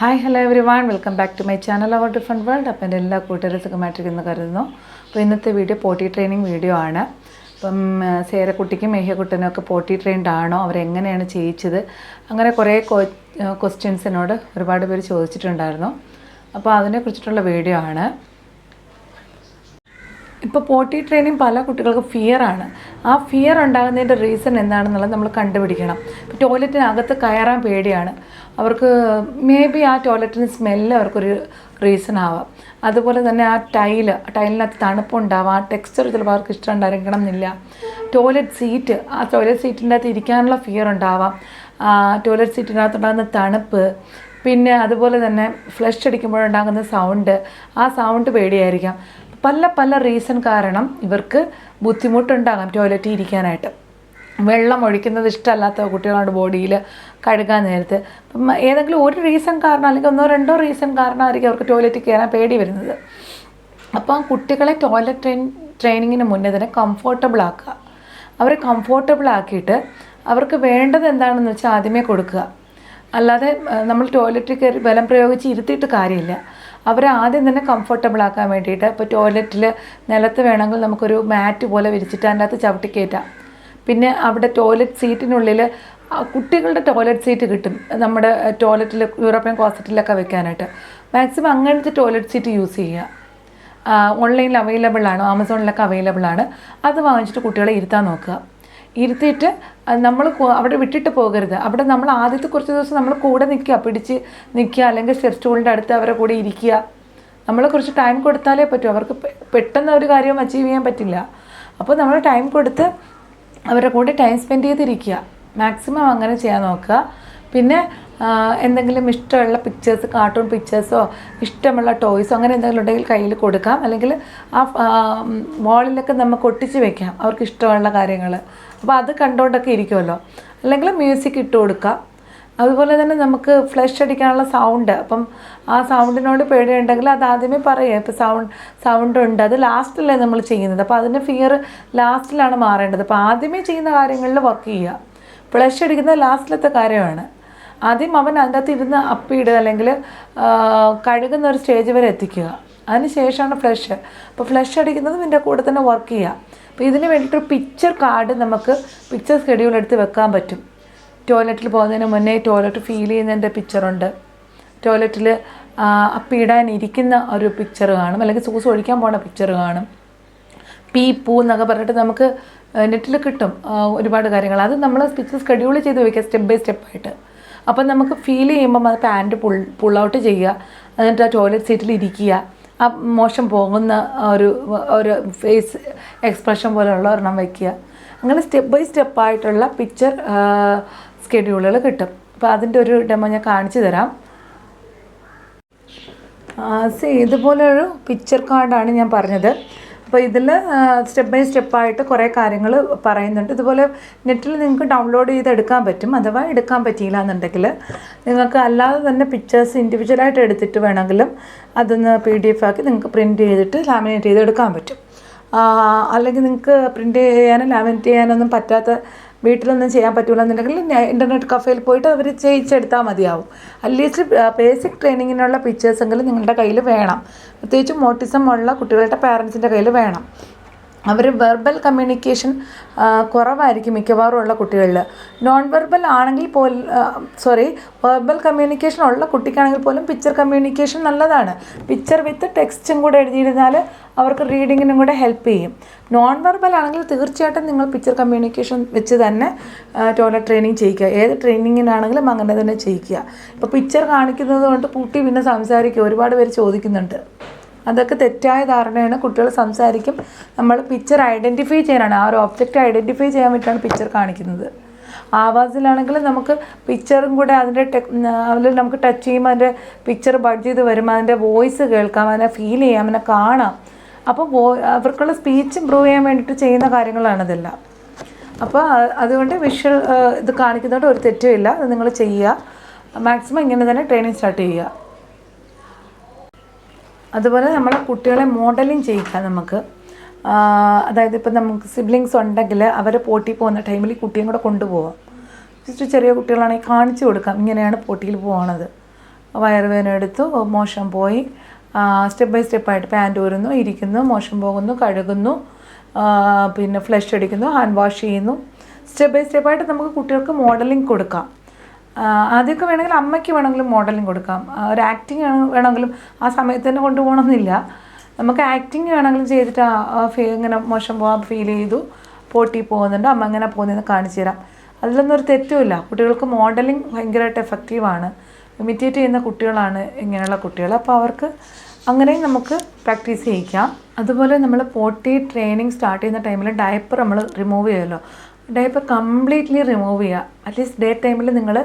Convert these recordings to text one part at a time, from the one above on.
Hi hello everyone welcome back to my channel our different world അപ്പം എന്റെ എല്ലാ കൂട്ടുകാരും സുഖമായിട്ടിരിക്കുന്നു കരുതുന്നു. അപ്പോൾ ഇന്നത്തെ വീഡിയോ പോട്ടി ട്രെയിനിങ് വീഡിയോ ആണ്. അപ്പം സേരക്കുട്ടിക്കും മേഹ്യക്കുട്ടനും ഒക്കെ പോട്ടി ട്രെയിൻഡ് ആണോ? അവരെങ്ങനെയാണ് ചെയ്യിച്ചത്? അങ്ങനെ കുറേ ക്വസ്റ്റ്യൻസിനോട് ഒരുപാട് പേര് ചോദിച്ചിട്ടുണ്ടായിരുന്നു. അപ്പോൾ അതിനെക്കുറിച്ചിട്ടുള്ള വീഡിയോ ആണ്. ഇപ്പോൾ പോട്ടി ട്രെയിനിങ് പല കുട്ടികൾക്ക് ഫിയർ ആണ്. ആ ഫിയർ ഉണ്ടാകുന്നതിന്റെ റീസൺ എന്താണെന്നുള്ളത് നമ്മൾ കണ്ടുപിടിക്കണം. ടോയ്ലറ്റിനകത്ത് കയറാൻ പേടിയാണ്. അവർക്ക് മേ ബി ആ ടോയ്ലറ്റിന് സ്മെല്ല് അവർക്കൊരു റീസൺ ആവാം. അതുപോലെ തന്നെ ആ ടൈൽ ടൈലിനകത്ത് തണുപ്പുണ്ടാവാം ആ ടെക്സ്ചർ ചിലപ്പോൾ അവർക്ക് ഇഷ്ടം ഉണ്ടായിരിക്കണം എന്നില്ല ടോയ്ലറ്റ് സീറ്റ് ആ ടോയ്ലറ്റ് സീറ്റിന്റെ അകത്ത് ഇരിക്കാനുള്ള ഫിയർ ഉണ്ടാവാം. ടോയ്ലറ്റ് സീറ്റിന്റെ അകത്തുണ്ടാകുന്ന തണുപ്പ് പിന്നെ അതുപോലെ തന്നെ ഫ്ലഷ് അടിക്കുമ്പോഴുണ്ടാകുന്ന സൗണ്ട് ആ സൗണ്ട് പേടിയായിരിക്കാം. പല പല റീസൺ കാരണം ഇവർക്ക് ബുദ്ധിമുട്ടുണ്ടാകാം ടോയ്ലറ്റിൽ ഇരിക്കാനായിട്ട്. വെള്ളം ഒഴിക്കുന്നത് ഇഷ്ടമല്ലാത്ത കുട്ടികളുടെ ബോഡിയിൽ കഴുകാൻ നേരത്ത്. അപ്പം ഏതെങ്കിലും ഒരു റീസൺ കാരണം അല്ലെങ്കിൽ ഒന്നോ രണ്ടോ റീസൺ കാരണമായിരിക്കും അവർക്ക് ടോയ്ലറ്റിൽ കയറാൻ പേടി വരുന്നത്. അപ്പോൾ കുട്ടികളെ ടോയ്ലറ്റ് ട്രെയിൻ ട്രെയിനിങ്ങിന് മുന്നേ തന്നെ കംഫർട്ടബിൾ ആക്കുക. അവരെ കംഫർട്ടബിൾ ആക്കിയിട്ട് അവർക്ക് വേണ്ടത് എന്താണെന്ന് വെച്ചാൽ ആദ്യമേ കൊടുക്കുക. അല്ലാതെ നമ്മൾ ടോയ്ലറ്റിൽ കയറി ബലം പ്രയോഗിച്ച് ഇരുത്തിയിട്ട് കാര്യമില്ല. അവരെ ആദ്യം തന്നെ കംഫർട്ടബിൾ ആക്കാൻ വേണ്ടിയിട്ട് ഇപ്പോൾ ടോയ്ലറ്റിൽ നിലത്ത് വേണമെങ്കിൽ നമുക്കൊരു മാറ്റ് പോലെ വിരിച്ചിട്ട് അതിന്റെ അകത്ത് ചവിട്ടി കയറ്റാം. പിന്നെ അവിടെ ടോയ്ലറ്റ് സീറ്റിനുള്ളിൽ കുട്ടികളുടെ ടോയ്ലറ്റ് സീറ്റ് കിട്ടും. നമ്മുടെ ടോയ്ലറ്റിൽ യൂറോപ്യൻ ക്ലോസറ്റിലൊക്കെ വെക്കാനായിട്ട്. മാക്സിമം അങ്ങനത്തെ ടോയ്ലറ്റ് സീറ്റ് യൂസ് ചെയ്യുക. ഓൺലൈനിൽ അവൈലബിൾ ആണ്. ആമസോണിലൊക്കെ അവൈലബിൾ ആണ്. അത് വാങ്ങിച്ചിട്ട് കുട്ടികളെ ഇരുത്താൻ നോക്കുക. ഇരുത്തിയിട്ട് നമ്മൾ അവിടെ വിട്ടിട്ട് പോകരുത്. അവിടെ നമ്മൾ ആദ്യത്തെ കുറച്ച് ദിവസം നമ്മൾ കൂടെ നിൽക്കുക. പിടിച്ച് നിൽക്കുക. അല്ലെങ്കിൽ സ്റ്റൂളിന്റെ അടുത്ത് അവരെ കൂടെ ഇരിക്കുക. നമ്മൾ കുറച്ച് ടൈം കൊടുത്താലേ പറ്റൂ. അവർക്ക് പെട്ടെന്ന് ഒരു കാര്യം അച്ചീവ് ചെയ്യാൻ പറ്റില്ല. അപ്പോൾ നമ്മൾ ടൈം കൊടുത്ത് അവരുടെ കൂടെ ടൈം സ്പെൻഡ് ചെയ്തിരിക്കുക. മാക്സിമം അങ്ങനെ ചെയ്യാൻ നോക്കുക. പിന്നെ എന്തെങ്കിലും ഇഷ്ടമുള്ള പിക്ചേഴ്സ് കാർട്ടൂൺ പിക്ചേഴ്സോ ഇഷ്ടമുള്ള ടോയ്സോ അങ്ങനെ എന്തെങ്കിലും ഉണ്ടെങ്കിൽ കയ്യിൽ കൊടുക്കാം. അല്ലെങ്കിൽ ആ വാളിലൊക്കെ നമുക്ക് ഒട്ടിച്ച് വെക്കാം. അവർക്ക് ഇഷ്ടമുള്ള കാര്യങ്ങൾ. അപ്പോൾ അത് കണ്ടുകൊണ്ടൊക്കെ ഇരിക്കുമല്ലോ. അല്ലെങ്കിൽ മ്യൂസിക് ഇട്ട് കൊടുക്കാം. അതുപോലെ തന്നെ നമുക്ക് ഫ്ലഷ് അടിക്കാനുള്ള സൗണ്ട് അപ്പം ആ സൗണ്ടിനോട് പേടിയുണ്ടെങ്കിൽ അത് ആദ്യമേ പറയാം ഇപ്പോൾ സൗണ്ട് സൗണ്ട് ഉണ്ട്. അത് ലാസ്റ്റിലേ നമ്മൾ ചെയ്യുന്നത്. അപ്പോൾ അതിന്റെ ഫിയർ ലാസ്റ്റിലാണ് മാറേണ്ടത്. അപ്പോൾ ആദ്യമേ ചെയ്യുന്ന കാര്യങ്ങളിൽ വർക്ക് ചെയ്യുക. ഫ്ലഷ് അടിക്കുന്നത് ലാസ്റ്റിലത്തെ കാര്യമാണ്. ആദ്യം അവൻ അതിന്റെ അകത്ത് ഇരുന്ന് അപ്പിയിടുക അല്ലെങ്കിൽ കഴുകുന്ന ഒരു സ്റ്റേജ് വരെ എത്തിക്കുക. അതിന് ശേഷമാണ് ഫ്ലഷ് അപ്പോൾ ഫ്ലഷ് അടിക്കുന്നത് ഇതിന്റെ കൂടെ തന്നെ വർക്ക് ചെയ്യുക. അപ്പോൾ ഇതിന് വേണ്ടിയിട്ടൊരു പിക്ചർ കാർഡ് നമുക്ക് പിക്ചർ ഷെഡ്യൂൾ എടുത്ത് വെക്കാൻ പറ്റും. ടോയ്ലറ്റിൽ പോകുന്നതിന് മുന്നേ ടോയ്ലറ്റ് ഫീൽ ചെയ്യുന്നതിന്റെ പിക്ചറുണ്ട് ടോയ്ലറ്റിൽ അപ്പിടാൻ ഇരിക്കുന്ന ഒരു പിക്ചർ കാണും. അല്ലെങ്കിൽ സൂസ് ഒഴിക്കാൻ പോകുന്ന പിക്ചർ കാണും. പീ പൂ എന്നൊക്കെ പറഞ്ഞിട്ട് നമുക്ക് നെറ്റിൽ കിട്ടും ഒരുപാട് കാര്യങ്ങൾ. അത് നമ്മൾ പിക്ചർ സ്കെഡ്യൂൾ ചെയ്ത് വയ്ക്കുക സ്റ്റെപ്പ് ബൈ സ്റ്റെപ്പായിട്ട് അപ്പം നമുക്ക് ഫീൽ ചെയ്യുമ്പം അത് പാന്റ് പുൾ പുൾ ഔട്ട് ചെയ്യുക. എന്നിട്ട് ആ ടോയ്ലറ്റ് സീറ്റിൽ ഇരിക്കുക. ആ മോശം പോകുന്ന ഒരു ഒരു ഫേസ് എക്സ്പ്രഷൻ പോലെയുള്ള ഒരെണ്ണം വയ്ക്കുക അങ്ങനെ സ്റ്റെപ്പ് ബൈ സ്റ്റെപ്പായിട്ടുള്ള പിക്ചർ സ്കെഡ്യൂളുകൾ കിട്ടും. അപ്പോൾ അതിന്റെ ഒരു ഡെമോ ഞാൻ കാണിച്ചു തരാം. സി ഇതുപോലൊരു പിക്ചർ കാർഡാണ് ഞാൻ പറഞ്ഞത്. അപ്പോൾ ഇതിൽ സ്റ്റെപ്പ് ബൈ സ്റ്റെപ്പായിട്ട് കുറേ കാര്യങ്ങൾ പറയുന്നുണ്ട്. ഇതുപോലെ നെറ്റിൽ നിങ്ങൾക്ക് ഡൗൺലോഡ് ചെയ്ത് എടുക്കാൻ പറ്റും. അഥവാ എടുക്കാൻ പറ്റിയില്ല എന്നുണ്ടെങ്കിൽ നിങ്ങൾക്ക് അല്ലാതെ തന്നെ പിക്ചേഴ്സ് ഇൻഡിവിജ്വലായിട്ട് എടുത്തിട്ട് വേണമെങ്കിലും അതൊന്ന് പി ഡി എഫ് ആക്കി നിങ്ങൾക്ക് പ്രിന്റ് ചെയ്തിട്ട് ലാമിനേറ്റ് ചെയ്ത് എടുക്കാൻ പറ്റും. അല്ലെങ്കിൽ നിങ്ങൾക്ക് പ്രിന്റ് ചെയ്യാനോ ലാമിനേറ്റ് ചെയ്യാനൊന്നും പറ്റാത്ത വീട്ടിലൊന്നും ചെയ്യാൻ പറ്റില്ല എന്നുണ്ടെങ്കിൽ ഇന്റർനെറ്റ് കഫേയിൽ പോയിട്ട് അവർ ചെയ്യിച്ചെടുത്താൽ മതിയാവും. അറ്റ്ലീസ്റ്റ് ബേസിക് ട്രെയിനിങ്ങിനുള്ള പിക്ചേഴ്സെങ്കിലും നിങ്ങളുടെ കയ്യിൽ വേണം. പ്രത്യേകിച്ച് മോട്ടിസം ഉള്ള കുട്ടികളുടെ പാരൻസിന്റെ കയ്യിൽ വേണം. അവർ വെർബൽ കമ്മ്യൂണിക്കേഷൻ കുറവായിരിക്കും മിക്കവാറും ഉള്ള കുട്ടികളിൽ. നോൺ വെർബൽ ആണെങ്കിൽ പോൽ സോറി വെർബൽ കമ്മ്യൂണിക്കേഷൻ ഉള്ള കുട്ടിക്കാണെങ്കിൽ പോലും പിക്ചർ കമ്മ്യൂണിക്കേഷൻ നല്ലതാണ്. പിക്ചർ വിത്ത് ടെക്സ്റ്റും കൂടെ എഴുതിയിരുന്നാൽ അവർക്ക് റീഡിങ്ങിനും കൂടെ ഹെൽപ്പ് ചെയ്യും. നോൺ വെർബൽ ആണെങ്കിൽ തീർച്ചയായിട്ടും നിങ്ങൾ പിക്ചർ കമ്മ്യൂണിക്കേഷൻ വെച്ച് തന്നെ ടോയ്ലറ്റ് ട്രെയിനിങ് ചെയ്യിക്കുക. ഏത് ട്രെയിനിങ്ങിനാണെങ്കിലും അങ്ങനെ തന്നെ ചെയ്യിക്കുക. ഇപ്പോൾ പിക്ചർ കാണിക്കുന്നത് കൊണ്ട് കുട്ടി പിന്നെ സംസാരിക്കുക ഒരുപാട് പേര് ചോദിക്കുന്നുണ്ട്. അതൊക്കെ തെറ്റായ ധാരണയാണ്. കുട്ടികൾ സംസാരിക്കും. നമ്മൾ പിക്ചർ ഐഡന്റിഫൈ ചെയ്യാനാണ്. ആ ഒരു ഒബ്ജക്റ്റ് ഐഡന്റിഫൈ ചെയ്യാൻ വേണ്ടിയിട്ടാണ് പിക്ചർ കാണിക്കുന്നത്. ആവാസിലാണെങ്കിൽ നമുക്ക് പിക്ചറും കൂടെ അതിന്റെ ടെക് അതിൽ നമുക്ക് ടച്ച് ചെയ്യുമ്പോൾ അതിന്റെ പിക്ചർ ബഡ് ചെയ്ത് വരുമ്പോൾ അതിന്റെ വോയിസ് കേൾക്കാം. അതിനെ ഫീൽ ചെയ്യാം. അതിനെ കാണാം. അപ്പോൾ അവർക്കുള്ള സ്പീച്ച് ഇമ്പ്രൂവ് ചെയ്യാൻ വേണ്ടിയിട്ട് ചെയ്യുന്ന കാര്യങ്ങളാണിതെല്ലാം അപ്പോൾ അതുകൊണ്ട് വിഷ്വൽ ഇത് കാണിക്കുന്നതുകൊണ്ട് ഒരു തെറ്റും ഇല്ല. അത് നിങ്ങൾ ചെയ്യുക. മാക്സിമം ഇങ്ങനെ തന്നെ ട്രെയിനിങ് സ്റ്റാർട്ട് ചെയ്യുക. അതുപോലെ നമ്മളെ കുട്ടികളെ മോഡലിംഗ് ചെയ്യുക നമുക്ക്. അതായത് ഇപ്പം നമുക്ക് സിബ്ലിങ്സ് ഉണ്ടെങ്കിൽ അവർ പോട്ടി പോകുന്ന ടൈമിൽ ഈ കുട്ടിയും കൂടെ കൊണ്ടുപോകാം ജസ്റ്റ് ചെറിയ കുട്ടികളാണെങ്കിൽ കാണിച്ചു കൊടുക്കാം. ഇങ്ങനെയാണ് പോട്ടിയിൽ പോകണത് വയറുവേദന എടുത്തു മോശം പോയി. സ്റ്റെപ്പ് ബൈ സ്റ്റെപ്പായിട്ട് പാന്റ് ഊരുന്നു ഇരിക്കുന്നു മോശം പോകുന്നു കഴുകുന്നു പിന്നെ ഫ്ലഷ് അടിക്കുന്നു ഹാൻഡ് വാഷ് ചെയ്യുന്നു. സ്റ്റെപ്പ് ബൈ സ്റ്റെപ്പായിട്ട് നമുക്ക് കുട്ടികൾക്ക് മോഡലിംഗ് കൊടുക്കാം. ആദ്യമൊക്കെ വേണമെങ്കിൽ അമ്മയ്ക്ക് വേണമെങ്കിലും മോഡലിംഗ് കൊടുക്കാം. ഒരു ആക്ടിങ് വേണമെങ്കിലും ആ സമയത്ത് തന്നെ കൊണ്ടുപോകണമെന്നില്ല. നമുക്ക് ആക്ടിങ് വേണമെങ്കിലും ചെയ്തിട്ട് ഇങ്ങനെ മോശം പോകാൻ ഫീൽ ചെയ്തു പോട്ടി പോകുന്നുണ്ട് അമ്മ അങ്ങനെ പോകുന്നതെന്ന് കാണിച്ചു തരാം. അതിലൊന്നും ഒരു തെറ്റുമില്ല. കുട്ടികൾക്ക് മോഡലിംഗ് ഭയങ്കരമായിട്ട് എഫക്റ്റീവാണ് ഇമിറ്റേറ്റ് ചെയ്യുന്ന കുട്ടികളാണ് ഇങ്ങനെയുള്ള കുട്ടികൾ. അപ്പോൾ അവർക്ക് അങ്ങനെയും നമുക്ക് പ്രാക്ടീസ് ചെയ്യിക്കാം. അതുപോലെ നമ്മൾ പോട്ടി ട്രെയിനിങ് സ്റ്റാർട്ട് ചെയ്യുന്ന ടൈമിൽ ഡയപ്പർ നമ്മൾ റിമൂവ് ചെയ്യുമല്ലോ. ഡയപ്പർ കംപ്ലീറ്റ്ലി റിമൂവ് ചെയ്യുക. അറ്റ്ലീസ്റ്റ് ഡേ ടൈമിൽ നിങ്ങൾ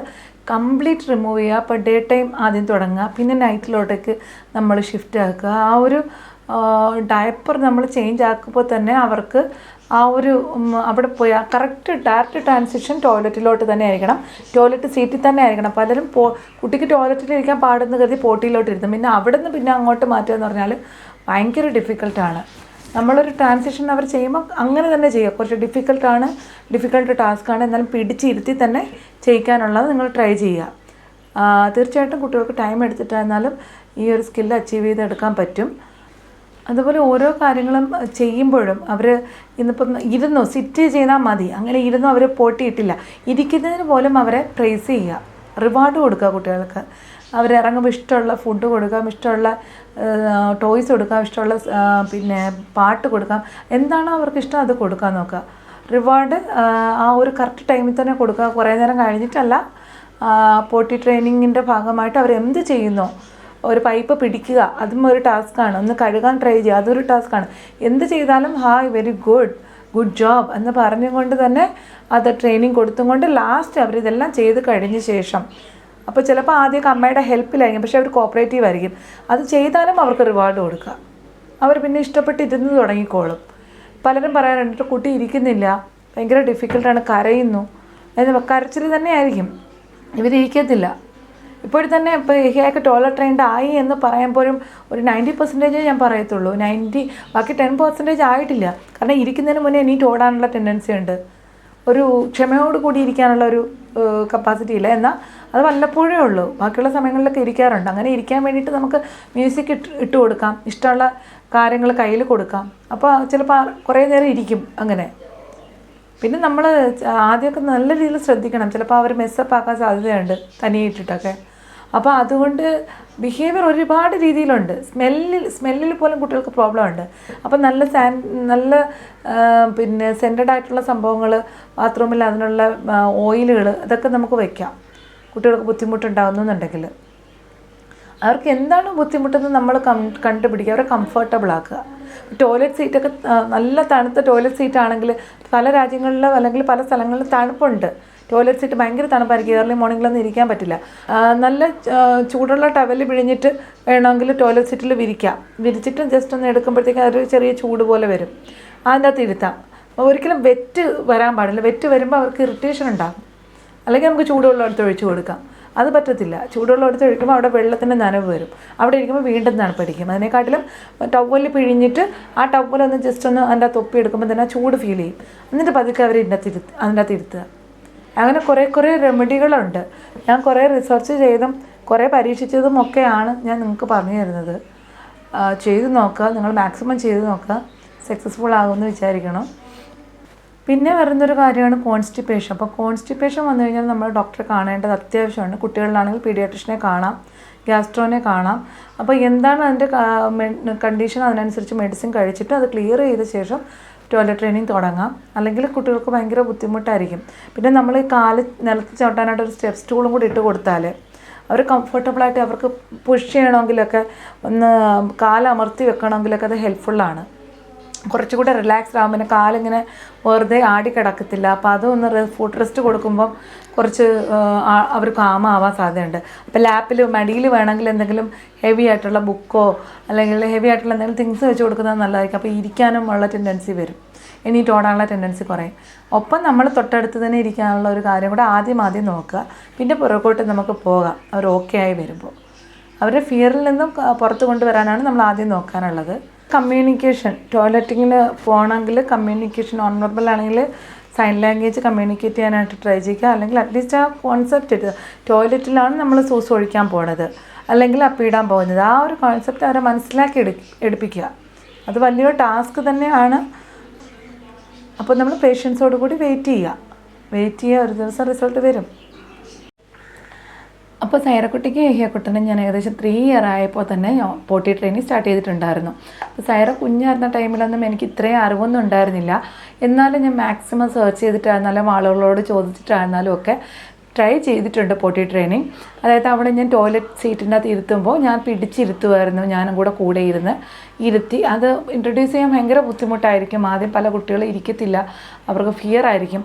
കംപ്ലീറ്റ് റിമൂവ് ചെയ്യുക. അപ്പോൾ ഡേ ടൈം ആദ്യം തുടങ്ങുക. പിന്നെ നൈറ്റിലോട്ടേക്ക് നമ്മൾ ഷിഫ്റ്റ് ആക്കുക. ആ ഒരു ഡയപ്പർ നമ്മൾ ചേഞ്ച് ആക്കുമ്പോൾ തന്നെ അവർക്ക് ആ ഒരു അവിടെ പോയി ആ കറക്റ്റ് ഡയറക്റ്റ് ട്രാൻസിഷൻ ടോയ്ലറ്റിലോട്ട് തന്നെ ആയിരിക്കണം. ടോയ്ലറ്റ് സീറ്റിൽ തന്നെ ആയിരിക്കണം. പലരും പോ കുട്ടിക്ക് ടോയ്ലറ്റിൽ ഇരിക്കാൻ പാടുന്ന കരുതി പോട്ടിയിലോട്ട് ഇരുത്തും പിന്നെ അവിടെ നിന്ന് പിന്നെ അങ്ങോട്ട് മാറ്റുക എന്ന് പറഞ്ഞാൽ ഭയങ്കര ഡിഫിക്കൽട്ടാണ് നമ്മളൊരു ട്രാൻസിഷൻ അവർ ചെയ്യുമ്പോൾ അങ്ങനെ തന്നെ ചെയ്യുക. കുറച്ച് ഡിഫിക്കൽട്ടാണ് ഡിഫിക്കൽട്ട് ടാസ്ക്കാണ് എന്നാലും പിടിച്ചിരുത്തി തന്നെ ചെയ്യിക്കാനുള്ളത് നിങ്ങൾ ട്രൈ ചെയ്യുക. തീർച്ചയായിട്ടും കുട്ടികൾക്ക് ടൈം എടുത്തിട്ടായിരുന്നാലും ഈ ഒരു സ്കില്ല് അച്ചീവ് ചെയ്തെടുക്കാൻ പറ്റും. അതുപോലെ ഓരോ കാര്യങ്ങളും ചെയ്യുമ്പോഴും അവർ ഇന്നിപ്പം ഇരുന്നു സിറ്റ് ചെയ്താൽ മതി. അങ്ങനെ ഇരുന്നു അവർ പോട്ടിയിട്ടില്ല. ഇരിക്കുന്നതിന് പോലും അവരെ പ്രേസ് ചെയ്യുക. റിവാർഡ് കൊടുക്കുക കുട്ടികൾക്ക്. അവരിറങ്ങുമ്പോൾ ഇഷ്ടമുള്ള ഫുഡ് കൊടുക്കാം ഇഷ്ടമുള്ള ടോയ്സ് കൊടുക്കാം ഇഷ്ടമുള്ള പിന്നെ പാട്ട് കൊടുക്കാം. എന്താണോ അവർക്ക് ഇഷ്ടം അത് കൊടുക്കാൻ നോക്കുക. റിവാർഡ് ആ ഒരു കറക്റ്റ് ടൈമിൽ തന്നെ കൊടുക്കുക. കുറേ നേരം കഴിഞ്ഞിട്ടല്ല പോട്ടി ട്രെയിനിങ്ങിന്റെ ഭാഗമായിട്ട് അവർ എന്ത് ചെയ്യുന്നോ ഒരു പൈപ്പ് പിടിക്കുക അതും ഒരു ടാസ്ക്കാണ് ഒന്ന് കഴുകാൻ ട്രൈ ചെയ്യുക അതൊരു ടാസ്ക്കാണ് എന്ത് ചെയ്താലും hi very good good job എന്ന് പറഞ്ഞുകൊണ്ട് തന്നെ അത് ട്രെയിനിങ് കൊടുത്തും കൊണ്ട് ലാസ്റ്റ് അവർ ഇതെല്ലാം ചെയ്ത് കഴിഞ്ഞ ശേഷം. അപ്പോൾ ചിലപ്പോൾ ആദ്യമൊക്കെ അമ്മയുടെ ഹെൽപ്പിലായിരിക്കും പക്ഷേ അവർ കോപ്പറേറ്റീവ് ആയിരിക്കും. അത് ചെയ്താലും അവർക്ക് റിവാർഡ് കൊടുക്കുക. അവർ പിന്നെ ഇഷ്ടപ്പെട്ട് ഇരുന്ന് തുടങ്ങിക്കോളും. പലരും പറയാറുണ്ട് കുട്ടി ഇരിക്കുന്നില്ല ഭയങ്കര ഡിഫിക്കൽട്ടാണ് കരയുന്നു. എന്ന് കരച്ചിൽ തന്നെ ആയിരിക്കും. ഇവരിരിക്കത്തില്ല ഇപ്പോൾ തന്നെ ഇപ്പോൾ ഇഹയൊക്കെ ടോയ്ലറ്റ് ട്രെയിൻഡ് ആയി എന്ന് പറയുമ്പോഴും ഒരു നയന്റി പെർസെന്റേജ് ഞാൻ പറയത്തുള്ളൂ. നയന്റി ബാക്കി ടെൻ പെർസെന്റേജ് ആയിട്ടില്ല. കാരണം ഇരിക്കുന്നതിന് മുന്നേ എണീറ്റ് ഓടാനുള്ള ടെൻഡൻസി ഉണ്ട്. ഒരു ക്ഷമയോട് കൂടി ഇരിക്കാനുള്ള ഒരു കപ്പാസിറ്റി ഇല്ല. എന്നാൽ അത് വല്ലപ്പോഴേ ഉള്ളൂ. ബാക്കിയുള്ള സമയങ്ങളിലൊക്കെ ഇരിക്കാറുണ്ട്. അങ്ങനെ ഇരിക്കാൻ വേണ്ടിയിട്ട് നമുക്ക് മ്യൂസിക് ഇട്ട് ഇട്ട് കൊടുക്കാം. ഇഷ്ടമുള്ള കാര്യങ്ങൾ കയ്യിൽ കൊടുക്കാം. അപ്പോൾ ചിലപ്പോൾ കുറേ നേരം ഇരിക്കും അങ്ങനെ. പിന്നെ നമ്മൾ ആദ്യമൊക്കെ നല്ല രീതിയിൽ ശ്രദ്ധിക്കണം. ചിലപ്പോൾ അവർ മെസ്സപ്പ് ആക്കാൻ സാധ്യതയുണ്ട്. തനിയെ ഇട്ടിട്ടൊക്കെ. അപ്പോൾ അതുകൊണ്ട് ബിഹേവിയർ ഒരുപാട് രീതിയിലുണ്ട്. സ്മെല്ലിൽ സ്മെല്ലിൽ പോലും കുട്ടികൾക്ക് പ്രോബ്ലം ഉണ്ട്. അപ്പോൾ നല്ല സാൻ നല്ല പിന്നെ സെന്റഡ് ആയിട്ടുള്ള സംഭവങ്ങൾ ബാത്റൂമിൽ അതിനുള്ള ഓയിലുകൾ അതൊക്കെ നമുക്ക് വയ്ക്കാം കുട്ടികൾക്ക് ബുദ്ധിമുട്ടുണ്ടാകുന്നുണ്ടെങ്കിൽ അവർക്ക് എന്താണ് ബുദ്ധിമുട്ടെന്ന് നമ്മൾ കം കണ്ടുപിടിക്കുക. അവരെ കംഫർട്ടബിൾ ആക്കുക. ടോയ്ലറ്റ് സീറ്റൊക്കെ നല്ല തണുത്ത ടോയ്ലറ്റ് സീറ്റ് ആണെങ്കിൽ പല രാജ്യങ്ങളിലും അല്ലെങ്കിൽ പല സ്ഥലങ്ങളിലും തണുപ്പുണ്ട്. ടോയ്ലറ്റ് സീറ്റ് ഭയങ്കര തണുപ്പായിരിക്കും. ഏർലി മോർണിംഗിലൊന്നും ഇരിക്കാൻ പറ്റില്ല. നല്ല ചൂടുള്ള ടവൽ പിഴിഞ്ഞിട്ട് വേണമെങ്കിൽ ടോയ്ലറ്റ് സീറ്റിൽ വിരിക്കാം. വിരിച്ചിട്ട് ജസ്റ്റ് ഒന്ന് എടുക്കുമ്പോഴത്തേക്കും ഒരു ചെറിയ ചൂട് പോലെ വരും. അതിന്റെ അകത്ത് ഇരുത്താം. ഒരിക്കലും വെറ്റ് വരാൻ പാടില്ല. വെറ്റ് വരുമ്പോൾ അവർക്ക് ഇറിറ്റേഷൻ ഉണ്ടാകും. അല്ലെങ്കിൽ നമുക്ക് ചൂടുവെള്ളം എടുത്ത് ഒഴിച്ചു കൊടുക്കാം. അത് പറ്റത്തില്ല. ചൂടുവെള്ളം എടുത്ത് ഒഴിക്കുമ്പോൾ അവിടെ വെള്ളത്തിന്റെ നനവ് വരും. അവിടെ ഇരിക്കുമ്പോൾ വീണ്ടും തണുപ്പടിക്കും. അതിനെക്കാട്ടിലും ടവ്വൽ പിഴിഞ്ഞിട്ട് ആ ടവലൊന്ന് ജസ്റ്റ് ഒന്ന് അതിന്റെ തൊപ്പി എടുക്കുമ്പോൾ തന്നെ ചൂട് ഫീൽ ചെയ്യും. എന്നിട്ട് പതുക്കെ അവർ ഇതിന്റെ അകത്ത് ഇരുത്ത് അതിന്റെ അകത്ത് ഇരുത്തുക. അങ്ങനെ കുറേ കുറേ റെമഡികളുണ്ട് ഞാൻ കുറേ റിസർച്ച് ചെയ്തും കുറേ പരീക്ഷിച്ചതും ഒക്കെയാണ് ഞാൻ നിങ്ങൾക്ക് പറഞ്ഞു തരുന്നത്. ചെയ്തു നോക്കുക. നിങ്ങൾ മാക്സിമം ചെയ്ത് നോക്കുക. സക്സസ്ഫുൾ ആകുമെന്ന് വിചാരിക്കണം. പിന്നെ വരുന്നൊരു കാര്യമാണ് കോൺസ്റ്റിപ്പേഷൻ അപ്പോൾ കോൺസ്റ്റിപ്പേഷൻ വന്നു കഴിഞ്ഞാൽ നമ്മൾ ഡോക്ടറെ കാണേണ്ടത് അത്യാവശ്യമാണ്. കുട്ടികളിലാണെങ്കിൽ പീഡിയാട്രിഷനെ കാണാം ഗ്യാസ്ട്രോനെ കാണാം. അപ്പോൾ എന്താണ് അതിന്റെ കണ്ടീഷൻ അതിനനുസരിച്ച് മെഡിസിൻ കഴിച്ചിട്ട് അത് ക്ലിയർ ചെയ്ത ശേഷം ടോയ്ലറ്റ് ട്രെയിനിങ് തുടങ്ങാം. അല്ലെങ്കിൽ കുട്ടികൾക്ക് ഭയങ്കര ബുദ്ധിമുട്ടായിരിക്കും. പിന്നെ നമ്മൾ കാൽ നിലത്ത് ചവിട്ടാനായിട്ട് ഒരു സ്റ്റെപ്പ് സ്റ്റൂളും കൂടി ഇട്ട് കൊടുത്താൽ അവർ കംഫർട്ടബിളായിട്ട് അവർക്ക് പുഷ് ചെയ്യണമെങ്കിലൊക്കെ ഒന്ന് കാലമർത്തി വെക്കണമെങ്കിലൊക്കെ അത് ഹെൽപ്ഫുള്ളാണ് കുറച്ചുകൂടെ റിലാക്സ്ഡ് ആകുമ്പോൾ പിന്നെ കാലിങ്ങനെ വെറുതെ ആടി കിടക്കത്തില്ല അപ്പോൾ അതൊന്ന് ഫുഡ് റെസ്റ്റ് കൊടുക്കുമ്പം കുറച്ച് അവർ കാമാവാൻ സാധ്യതയുണ്ട്. അപ്പോൾ ലാപ്പിൽ മടിയിൽ വേണമെങ്കിൽ എന്തെങ്കിലും ഹെവി ആയിട്ടുള്ള ബുക്കോ അല്ലെങ്കിൽ ഹെവി ആയിട്ടുള്ള എന്തെങ്കിലും തിങ്സ് വെച്ച് കൊടുക്കുന്നത് നല്ലതായിരിക്കും. അപ്പോൾ ഇരിക്കാനും ഉള്ള ടെൻഡൻസി വരും. എണീറ്റ് ഓടാനുള്ള ടെൻഡൻസി കുറയും. ഒപ്പം നമ്മൾ തൊട്ടടുത്ത് തന്നെ ഇരിക്കാനുള്ള ഒരു കാര്യം കൂടെ ആദ്യം ആദ്യം നോക്കുക. പിന്നെ പുറകോട്ട് നമുക്ക് പോകാം. അവർ ഓക്കെ ആയി വരുമ്പോൾ. അവരുടെ ഫിയറിൽ നിന്നും പുറത്തു കൊണ്ടുവരാനാണ് നമ്മൾ ആദ്യം നോക്കാനുള്ളത്. കമ്മ്യൂണിക്കേഷൻ ടോയ്ലറ്റിങ്ങിന് പോകണമെങ്കിൽ കമ്മ്യൂണിക്കേഷൻ ഓൺവെർബൽ ആണെങ്കിൽ സൈൻ ലാംഗ്വേജ് കമ്മ്യൂണിക്കേറ്റ് ചെയ്യാനായിട്ട് ട്രൈ ചെയ്യുക. അല്ലെങ്കിൽ അറ്റ്ലീസ്റ്റ് ആ കോൺസെപ്റ്റ് ടോയ്ലറ്റിലാണ് നമ്മൾ സൂസ് ഒഴിക്കാൻ പോണത്. അല്ലെങ്കിൽ അപ്പിയിടാൻ പോകുന്നത്. ആ ഒരു കോൺസെപ്റ്റ് അവരെ മനസ്സിലാക്കി എടു എടുപ്പിക്കുക. അത് വലിയൊരു ടാസ്ക് തന്നെയാണ്. അപ്പോൾ നമ്മൾ പേഷ്യൻസോട് കൂടി വെയിറ്റ് ചെയ്യുക. വെയിറ്റ് ചെയ്യുക ഒരു ദിവസം റിസൾട്ട് വരും. അപ്പോൾ സൈറക്കുട്ടിക്ക് ഏഹിയക്കുട്ടനും ഞാൻ ഏകദേശം ത്രീ ഇയർ ആയപ്പോൾ തന്നെ പോട്ടി ട്രെയിനിങ് സ്റ്റാർട്ട് ചെയ്തിട്ടുണ്ടായിരുന്നു. അപ്പോൾ സൈറ കുഞ്ഞായിരുന്ന ടൈമിലൊന്നും എനിക്ക് ഇത്രയും അറിവൊന്നും ഉണ്ടായിരുന്നില്ല. എന്നാലും ഞാൻ മാക്സിമം സെർച്ച് ചെയ്തിട്ടായിരുന്നാലും ആളുകളോട് ചോദിച്ചിട്ടായിരുന്നാലും ഒക്കെ ട്രൈ ചെയ്തിട്ടുണ്ട് പൊട്ടി ട്രെയിനിങ് അതായത് അവിടെ ഞാൻ ടോയ്ലറ്റ് സീറ്റിന്റെ അകത്ത് ഇരുത്തുമ്പോൾ ഞാൻ പിടിച്ചിരുത്തുമായിരുന്നു ഞാനും കൂടെ കൂടെ ഇരുന്ന് ഇരുത്തി. അത് ഇൻട്രൊഡ്യൂസ് ചെയ്യാൻ ഭയങ്കര ബുദ്ധിമുട്ടായിരിക്കും. ആദ്യം പല കുട്ടികളും ഇരിക്കത്തില്ല അവർക്ക് ഫിയർ ആയിരിക്കും.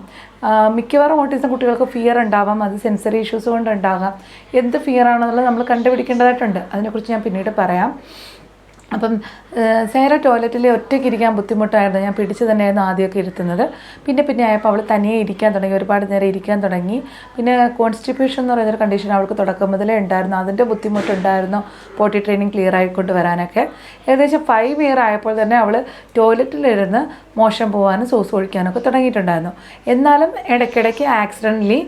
മിക്കവാറും ഓട്ടിസം കുട്ടികൾക്ക് ഫിയർ ഉണ്ടാവാം അത് സെൻസറി ഇഷ്യൂസ് കൊണ്ട് ഉണ്ടാകാം എന്ത് ഫിയർ ആണെന്നുള്ളത് നമ്മൾ കണ്ടുപിടിക്കേണ്ടതായിട്ടുണ്ട്. അതിനെക്കുറിച്ച് ഞാൻ പിന്നീട് പറയാം. അപ്പം സേറ ടോയ്ലറ്റിൽ ഒറ്റയ്ക്ക് ഇരിക്കാൻ ബുദ്ധിമുട്ടായിരുന്നു. ഞാൻ പിടിച്ച് തന്നെയായിരുന്നു ആദ്യമൊക്കെ ഇരുത്തുന്നത്. പിന്നെ പിന്നെ ആയപ്പോൾ അവൾ തനിയെ ഇരിക്കാൻ തുടങ്ങി. ഒരുപാട് നേരം ഇരിക്കാൻ തുടങ്ങി. പിന്നെ കോൺസ്റ്റിപ്യൂഷൻ എന്ന് പറയുന്നൊരു കണ്ടീഷൻ അവൾക്ക് തുടക്കം മുതലേ ഉണ്ടായിരുന്നു. അതിന്റെ ബുദ്ധിമുട്ടുണ്ടായിരുന്നു പോട്ടി ട്രെയിനിങ് ക്ലിയർ ആയിക്കൊണ്ട് വരാനൊക്കെ. ഏകദേശം ഫൈവ് ഇയർ ആയപ്പോൾ തന്നെ അവൾ ടോയ്ലറ്റിലിരുന്ന് മോശം പോകാനും സൂസ് ഒഴിക്കാനൊക്കെ തുടങ്ങിയിട്ടുണ്ടായിരുന്നു. എന്നാലും ഇടയ്ക്കിടയ്ക്ക് ആക്സിഡന്റലി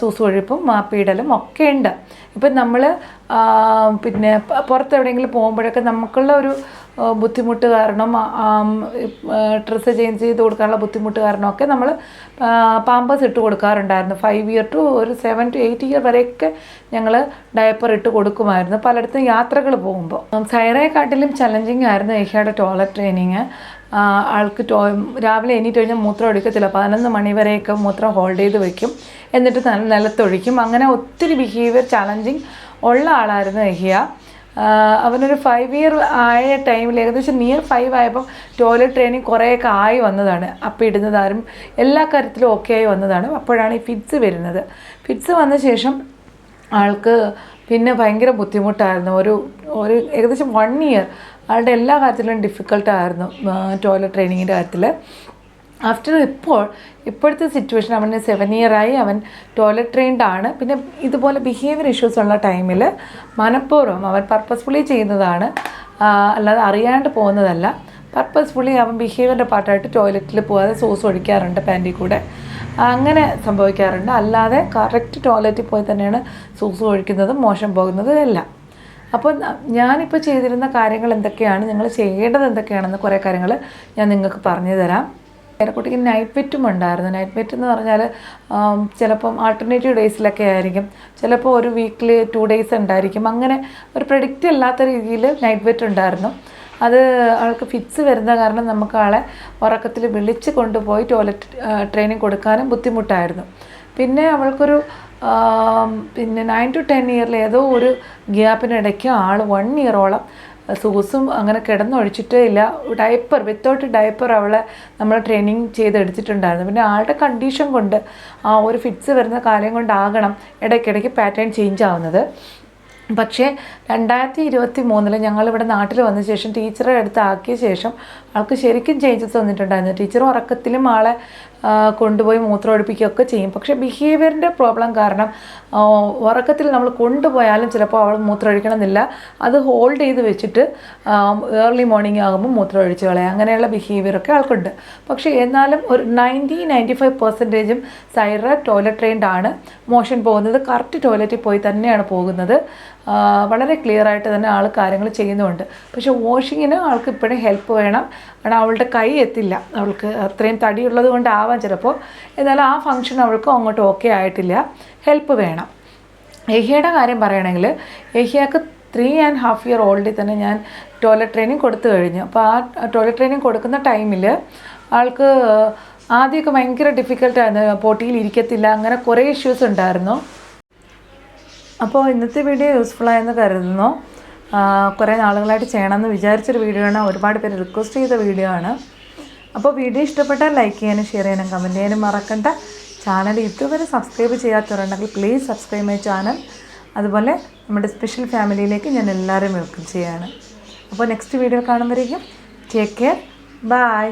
സൂസ് ഒഴിപ്പും മാപ്പിടലും ഒക്കെ ഉണ്ട്. ഇപ്പം നമ്മൾ പിന്നെ പുറത്തെവിടെയെങ്കിലും പോകുമ്പോഴൊക്കെ നമുക്കുള്ള ഒരു ബുദ്ധിമുട്ട് കാരണം ഡ്രസ്സ് ചേഞ്ച് ചെയ്ത് കൊടുക്കാനുള്ള ബുദ്ധിമുട്ട് കാരണമൊക്കെ നമ്മൾ പാമ്പേഴ്സ് ഇട്ട് കൊടുക്കാറുണ്ടായിരുന്നു. ഫൈവ് ഇയർ ടു ഒരു സെവൻ ടു എയ്റ്റ് ഇയർ വരെയൊക്കെ ഞങ്ങൾ ഡയപ്പർ ഇട്ട് കൊടുക്കുമായിരുന്നു. പലയിടത്തും യാത്രകൾ പോകുമ്പോൾ സൈറയെക്കാട്ടിലും ചലഞ്ചിങ് ആയിരുന്നു ഏഷ്യയുടെ ടോയ്ലറ്റ് ട്രെയിനിങ് ആൾക്ക് രാവിലെ എണീറ്റ് കഴിഞ്ഞാൽ മൂത്രം ഒഴിക്കത്തില്ല പതിനൊന്ന് മണി വരെയൊക്കെ മൂത്രം ഹോൾഡ് ചെയ്ത് വെക്കും. എന്നിട്ട് നില നിലത്തൊഴിക്കും. അങ്ങനെ ഒത്തിരി ബിഹേവിയർ ചലഞ്ചിങ് ഉള്ള ആളായിരുന്നു എഹിയ. അവനൊരു ഫൈവ് ഇയർ ആയ ടൈമിൽ ഏകദേശം നിയർ ഫൈവ് ആയപ്പം ടോയ്ലറ്റ് ട്രെയിനിങ് കുറേയൊക്കെ ആയി വന്നതാണ്. അപ്പം ഇടുന്നതാരും എല്ലാ കാര്യത്തിലും ഓക്കെ ആയി വന്നതാണ്. അപ്പോഴാണ് ഈ ഫിറ്റ്സ് വരുന്നത്. ഫിറ്റ്സ് വന്ന ശേഷം ആൾക്ക് പിന്നെ ഭയങ്കര ബുദ്ധിമുട്ടായിരുന്നു. ഒരു ഒരു ഏകദേശം വൺ ഇയർ ആളുടെ എല്ലാ കാര്യത്തിലും ഡിഫിക്കൽട്ടായിരുന്നു ടോയ്ലറ്റ് ട്രെയിനിങ്ങിന്റെ കാര്യത്തിൽ. ആഫ്റ്റർ ഇപ്പോൾ ഇപ്പോഴത്തെ സിറ്റുവേഷൻ അവന് സെവൻ ഇയറായി അവൻ ടോയ്ലറ്റ് ട്രെയിൻഡ് ആണ്. പിന്നെ ഇതുപോലെ ബിഹേവിയർ ഇഷ്യൂസ് ഉള്ള ടൈമിൽ മനഃപൂർവം അവൻ പർപ്പസ്ഫുള്ളി ചെയ്യുന്നതാണ്. അല്ലാതെ അറിയാണ്ട് പോകുന്നതല്ല. പർപ്പസ്ഫുള്ളി അവൻ ബിഹേവിയറിന്റെ പാർട്ടായിട്ട് ടോയ്ലറ്റിൽ പോകാതെ സോസ് ഒഴിക്കാറുണ്ട് പാന്റിൽ കൂടെ. അങ്ങനെ സംഭവിക്കാറുണ്ട്. അല്ലാതെ കറക്റ്റ് ടോയ്ലറ്റിൽ പോയി തന്നെയാണ് സോസ് ഒഴിക്കുന്നതും മോശം പോകുന്നതും എല്ലാം. അപ്പോൾ ഞാനിപ്പോൾ ചെയ്തിരുന്ന കാര്യങ്ങൾ എന്തൊക്കെയാണ്? നിങ്ങൾ ചെയ്യേണ്ടത് എന്തൊക്കെയാണെന്ന് കുറേ കാര്യങ്ങൾ ഞാൻ നിങ്ങൾക്ക് പറഞ്ഞു തരാം. കുട്ടിക്ക് നൈറ്റ് പെറ്റും ഉണ്ടായിരുന്നു. നൈറ്റ് പെറ്റ് എന്ന് പറഞ്ഞാൽ ചിലപ്പം ആൾട്ടർനേറ്റീവ് ഡേയ്സിലൊക്കെ ആയിരിക്കും. ചിലപ്പോൾ ഒരു വീക്കിൽ ടു ഡേയ്സ് ഉണ്ടായിരിക്കും. അങ്ങനെ ഒരു പ്രഡിക്റ്റ് അല്ലാത്ത രീതിയിൽ നൈറ്റ് പെറ്റ് ഉണ്ടായിരുന്നു. അത് ആൾക്ക് ഫിറ്റ്സ് വരുന്ന കാരണം നമുക്ക് ആളെ ഉറക്കത്തിൽ വിളിച്ച് കൊണ്ടുപോയി ടോയ്ലറ്റ് ട്രെയിനിങ് കൊടുക്കാനും ബുദ്ധിമുട്ടായിരുന്നു. പിന്നെ അവൾക്കൊരു പിന്നെ നയൻ ടു ടെൻ ഇയറിൽ ഏതോ ഒരു ഗ്യാപ്പിനിടയ്ക്ക് ആൾ വൺ ഇയറോളം സൂസും അങ്ങനെ കിടന്നൊഴിച്ചിട്ടേ ഇല്ല. ഡയപ്പർ വിത്തൗട്ട് ഡയപ്പർ അവളെ നമ്മൾ ട്രെയിനിങ് ചെയ്തെടുത്തിട്ടുണ്ടായിരുന്നു. പിന്നെ ആളുടെ കണ്ടീഷൻ കൊണ്ട് ആ ഒരു ഫിറ്റ്സ് വരുന്ന കാലം കൊണ്ടാകണം ഇടയ്ക്കിടയ്ക്ക് പാറ്റേൺ ചേഞ്ച് ആവുന്നത്. പക്ഷേ രണ്ടായിരത്തി ഇരുപത്തി മൂന്നിൽ ഞങ്ങളിവിടെ നാട്ടിൽ വന്ന ശേഷം ടീച്ചറെ അടുത്ത് ആക്കിയ ശേഷം ആൾക്ക് ശരിക്കും ചേഞ്ചസ് വന്നിട്ടുണ്ടായിരുന്നു. ടീച്ചർ ഉറക്കത്തിലും ആളെ കൊണ്ടുപോയി മൂത്രം ഒഴിപ്പിക്കുകയൊക്കെ ചെയ്യും. പക്ഷേ ബിഹേവിയറിന്റെ പ്രോബ്ലം കാരണം ഉറക്കത്തിൽ നമ്മൾ കൊണ്ടുപോയാലും ചിലപ്പോൾ അവൾ മൂത്രം ഒഴിക്കണമെന്നില്ല. അത് ഹോൾഡ് ചെയ്ത് വെച്ചിട്ട് ഏർലി മോർണിംഗ് ആകുമ്പോൾ മൂത്രം ഒഴിച്ച് കളയാം. അങ്ങനെയുള്ള ബിഹേവിയറൊക്കെ ആൾക്കുണ്ട്. പക്ഷേ എന്നാലും ഒരു നയന്റി നയന്റി ഫൈവ് പെർസെന്റേജും സൈറ ടോയ്ലറ്റ് ട്രെയിൻഡ് ആണ് മോഷൻ പോകുന്നത്. കറക്റ്റ് ടോയ്ലറ്റിൽ പോയി തന്നെയാണ് പോകുന്നത്. വളരെ ക്ലിയർ ആയിട്ട് തന്നെ ആൾ കാര്യങ്ങൾ ചെയ്യുന്നുമുണ്ട് പക്ഷെ വാഷിങ്ങിന് ആൾക്ക് ഇപ്പോഴും ഹെൽപ്പ് വേണം. കാരണം അവളുടെ കൈ എത്തില്ല. അവൾക്ക് അത്രയും തടിയുള്ളത് കൊണ്ടാവാം ചിലപ്പോൾ. എന്നാലും ആ ഫങ്ഷൻ അവൾക്ക് അങ്ങോട്ട് ഓക്കെ ആയിട്ടില്ല. ഹെൽപ്പ് വേണം. യഹിയയുടെ കാര്യം പറയുകയാണെങ്കിൽ ഏഹിയക്ക് ത്രീ ആൻഡ് ഹാഫ് ഇയർ ഓൾഡിൽ തന്നെ ഞാൻ ടോയ്ലറ്റ് ട്രെയിനിങ് കൊടുത്തു കഴിഞ്ഞു. അപ്പോൾ ആ ടോയ്ലറ്റ് ട്രെയിനിങ് കൊടുക്കുന്ന ടൈമിൽ ആൾക്ക് ആദ്യമൊക്കെ ഭയങ്കര ഡിഫിക്കൽട്ടായിരുന്നു പോട്ടിയിൽ ഇരിക്കത്തില്ല അങ്ങനെ കുറേ ഇഷ്യൂസ് ഉണ്ടായിരുന്നു. അപ്പോൾ ഇന്നത്തെ വീഡിയോ യൂസ്ഫുൾ ആയെന്ന് കരുതുന്നു. കുറേ നാളുകളായിട്ട് ചെയ്യണമെന്ന് വിചാരിച്ചൊരു വീഡിയോ ആണ്. ഒരുപാട് പേര് റിക്വസ്റ്റ് ചെയ്ത വീഡിയോ ആണ്. അപ്പോൾ വീഡിയോ ഇഷ്ടപ്പെട്ടാൽ ലൈക്ക് ചെയ്യാനും ഷെയർ ചെയ്യാനും കമന്റ് ചെയ്യാനും മറക്കണ്ട. ചാനൽ ഇതുവരെ സബ്സ്ക്രൈബ് ചെയ്യാത്തവരുണ്ടെങ്കിൽ പ്ലീസ് സബ്സ്ക്രൈബ് മൈ ചാനൽ അതുപോലെ നമ്മുടെ സ്പെഷ്യൽ ഫാമിലിയിലേക്ക് ഞാൻ എല്ലാവരും വെൽക്കം ചെയ്യാണ് അപ്പോൾ നെക്സ്റ്റ് വീഡിയോ കാണുമ്പോഴേക്കും ടേക്ക് കെയർ ബൈ